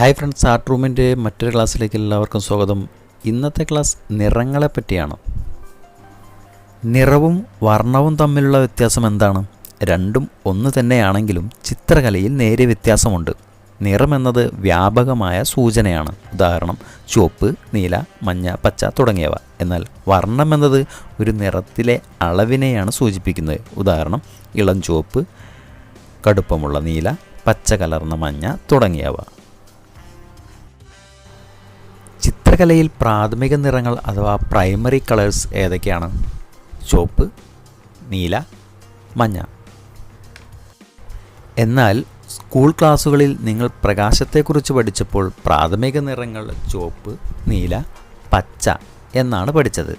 Hi friends art റൂമിന്റെ മറ്റൊരു ക്ലാസ്സിലേക്ക് എല്ലാവർക്കും സ്വാഗതം. ഇന്നത്തെ ക്ലാസ് നിറങ്ങളെ പറ്റിയാണ് നിറവും വർണവും തമ്മിലുള്ള വ്യത്യാസം എന്താണ്? രണ്ടും ഒന്ന് തന്നെയാണെങ്കിലും ചിത്രകലയിൽ നേരിയ വ്യത്യാസമുണ്ട്. നിറം എന്നത് വ്യാപകമായ സൂചനയാണ്. ഉദാഹരണം ചുവപ്പ് നീല മഞ്ഞ പച്ച തുടങ്ങിയവ. എന്നാൽ വർണം എന്നത് ഒരു നിറത്തിലെ അളവിനെയാണ് സൂചിപ്പിക്കുന്നത്. ഉദാഹരണം ഇളം ചുവപ്പ് കടുപ്പമുള്ള നീല പച്ച കലർന്ന മഞ്ഞ തുടങ്ങിയവ. ചിത്രകലയിൽ പ്രാഥമിക നിറങ്ങൾ അഥവാ പ്രൈമറി കളേഴ്സ് ഏതൊക്കെയാണ്? ചുവപ്പ് നീല മഞ്ഞ. എന്നാൽ സ്കൂൾ ക്ലാസ്സുകളിൽ നിങ്ങൾ പ്രകാശത്തെക്കുറിച്ച് പഠിച്ചപ്പോൾ പ്രാഥമിക നിറങ്ങൾ ചുവപ്പ് നീല പച്ച എന്നാണ് പഠിച്ചത്.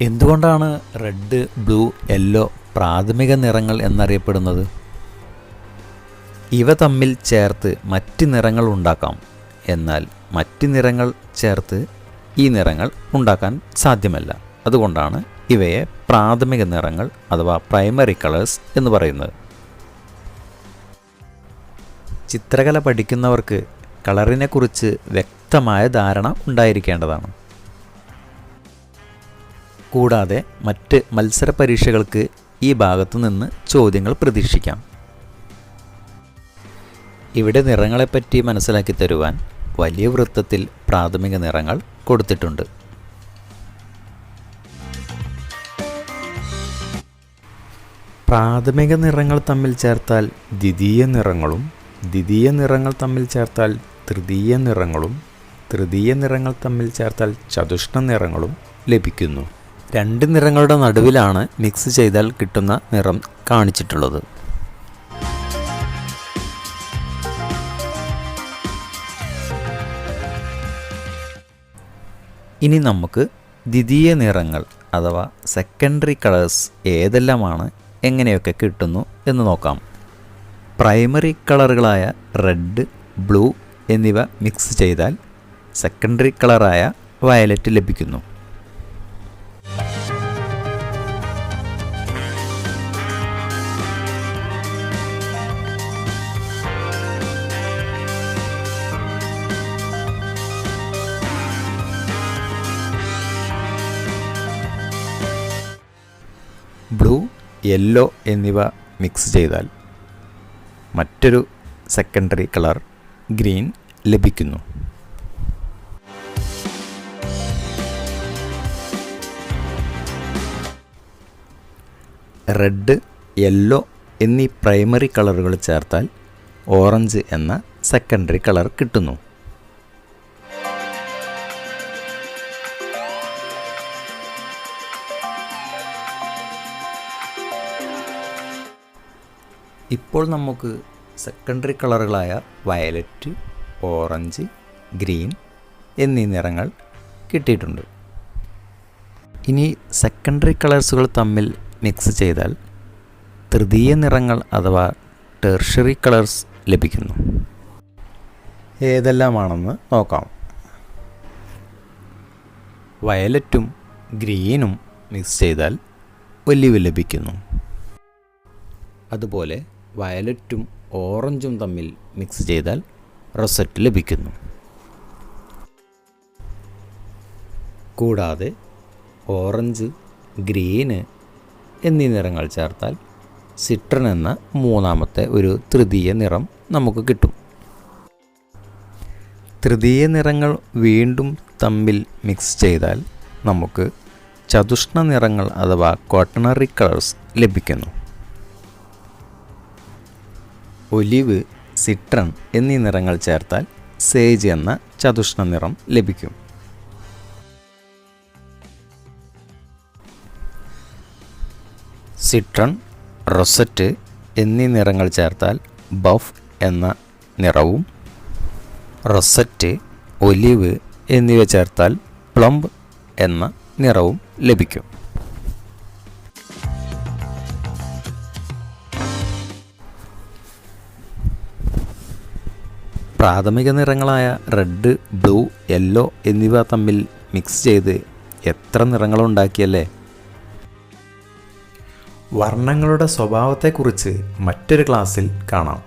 എന്തുകൊണ്ടാണ് റെഡ് ബ്ലൂ യെല്ലോ പ്രാഥമിക നിറങ്ങൾ എന്നറിയപ്പെടുന്നത്? ഇവ തമ്മിൽ ചേർത്ത് മറ്റ് നിറങ്ങൾ ഉണ്ടാക്കാം. എന്നാൽ മറ്റ് നിറങ്ങൾ ചേർത്ത് ഈ നിറങ്ങൾ ഉണ്ടാക്കാൻ സാധ്യമല്ല. അതുകൊണ്ടാണ് ഇവയെ പ്രാഥമിക നിറങ്ങൾ അഥവാ പ്രൈമറി കളേഴ്സ് എന്ന് പറയുന്നത്. ചിത്രകല പഠിക്കുന്നവർക്ക് കളറിനെക്കുറിച്ച് വ്യക്തമായ ധാരണ ഉണ്ടായിരിക്കേണ്ടതാണ്. കൂടാതെ മറ്റ് മത്സര പരീക്ഷകൾക്ക് ഈ ഭാഗത്തു നിന്ന് ചോദ്യങ്ങൾ പ്രതീക്ഷിക്കാം. ഇവിടെ നിറങ്ങളെപ്പറ്റി മനസ്സിലാക്കി തരുവാൻ വലിയ വൃത്തത്തിൽ പ്രാഥമിക നിറങ്ങൾ കൊടുത്തിട്ടുണ്ട്. പ്രാഥമിക നിറങ്ങൾ തമ്മിൽ ചേർത്താൽ ദ്വിതീയ നിറങ്ങളും ദ്വിതീയ നിറങ്ങൾ തമ്മിൽ ചേർത്താൽ തൃതീയ നിറങ്ങളും തൃതീയ നിറങ്ങൾ തമ്മിൽ ചേർത്താൽ ചതുഷ്ണ നിറങ്ങളും ലഭിക്കുന്നു. രണ്ട് നിറങ്ങളുടെ നടുവിലാണ് മിക്സ് ചെയ്താൽ കിട്ടുന്ന നിറം കാണിച്ചിട്ടുള്ളത്. ഇനി നമുക്ക് ദ്വിതീയ നിറങ്ങൾ അഥവാ സെക്കൻഡറി കളേഴ്സ് ഏതെല്ലാമാണ് എങ്ങനെയൊക്കെ കിട്ടുന്നു എന്ന് നോക്കാം. പ്രൈമറി കളറുകളായ റെഡ് ബ്ലൂ എന്നിവ മിക്സ് ചെയ്താൽ സെക്കൻഡറി കളറായ വയലറ്റ് ലഭിക്കുന്നു. ബ്ലൂ യെല്ലോ എന്നിവ മിക്സ് ചെയ്താൽ മറ്റൊരു സെക്കൻഡറി കളർ ഗ്രീൻ ലഭിക്കുന്നു. റെഡ് യെല്ലോ എന്നീ പ്രൈമറി കളറുകൾ ചേർത്താൽ ഓറഞ്ച് എന്ന സെക്കൻഡറി കളർ കിട്ടുന്നു. ഇപ്പോൾ നമുക്ക് സെക്കൻഡറി കളറുകളായ വയലറ്റ് ഓറഞ്ച് ഗ്രീൻ എന്നീ നിറങ്ങൾ കിട്ടിയിട്ടുണ്ട്. ഇനി സെക്കൻഡറി കളേഴ്സുകൾ തമ്മിൽ മിക്സ് ചെയ്താൽ തൃതീയ നിറങ്ങൾ അഥവാ ടെർഷറി കളേഴ്സ് ലഭിക്കുന്നു. ഏതെല്ലാമാണെന്ന് നോക്കാം. വയലറ്റും ഗ്രീനും മിക്സ് ചെയ്താൽ ഒലിവ് ലഭിക്കുന്നു. അതുപോലെ വയലറ്റും ഓറഞ്ചും തമ്മിൽ മിക്സ് ചെയ്താൽ റൊസറ്റ് ലഭിക്കുന്നു. കൂടാതെ ഓറഞ്ച് ഗ്രീന് എന്നീ നിറങ്ങൾ ചേർത്താൽ സിട്രൺ എന്ന മൂന്നാമത്തെ ഒരു തൃതീയ നിറം നമുക്ക് കിട്ടും. തൃതീയ നിറങ്ങൾ വീണ്ടും തമ്മിൽ മിക്സ് ചെയ്താൽ നമുക്ക് ചതുഷ്ണ നിറങ്ങൾ അഥവാ കോട്ടണറി കളേഴ്സ് ലഭിക്കുന്നു. ഒലിവ് സിട്രൺ എന്നീ നിറങ്ങൾ ചേർത്താൽ സേജ് എന്ന ചതുഷ്ണ നിറം ലഭിക്കും. സിട്രൺ റൊസറ്റ് എന്നീ നിറങ്ങൾ ചേർത്താൽ ബഫ് എന്ന നിറവും റൊസറ്റ് ഒലിവ് എന്നിവ ചേർത്താൽ പ്ലംബ് എന്ന നിറവും ലഭിക്കും. പ്രാഥമിക നിറങ്ങളായ റെഡ് ബ്ലൂ യെല്ലോ എന്നിവ തമ്മിൽ മിക്സ് ചെയ്ത് എത്ര നിറങ്ങളുണ്ടാക്കിയല്ലേ? വർണങ്ങളുടെ സ്വഭാവത്തെക്കുറിച്ച് മറ്റൊരു ക്ലാസ്സിൽ കാണാം.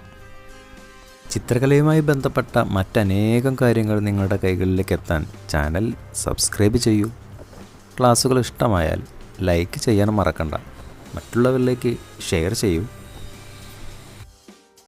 ചിത്രകലയുമായി ബന്ധപ്പെട്ട മറ്റനേകം കാര്യങ്ങൾ നിങ്ങളുടെ കൈകളിലേക്ക് എത്താൻ ചാനൽ സബ്സ്ക്രൈബ് ചെയ്യൂ. ക്ലാസ്സുകൾ ഇഷ്ടമായാൽ ലൈക്ക് ചെയ്യാൻ മറക്കണ്ട. മറ്റുള്ളവരിലേക്ക് ഷെയർ ചെയ്യൂ.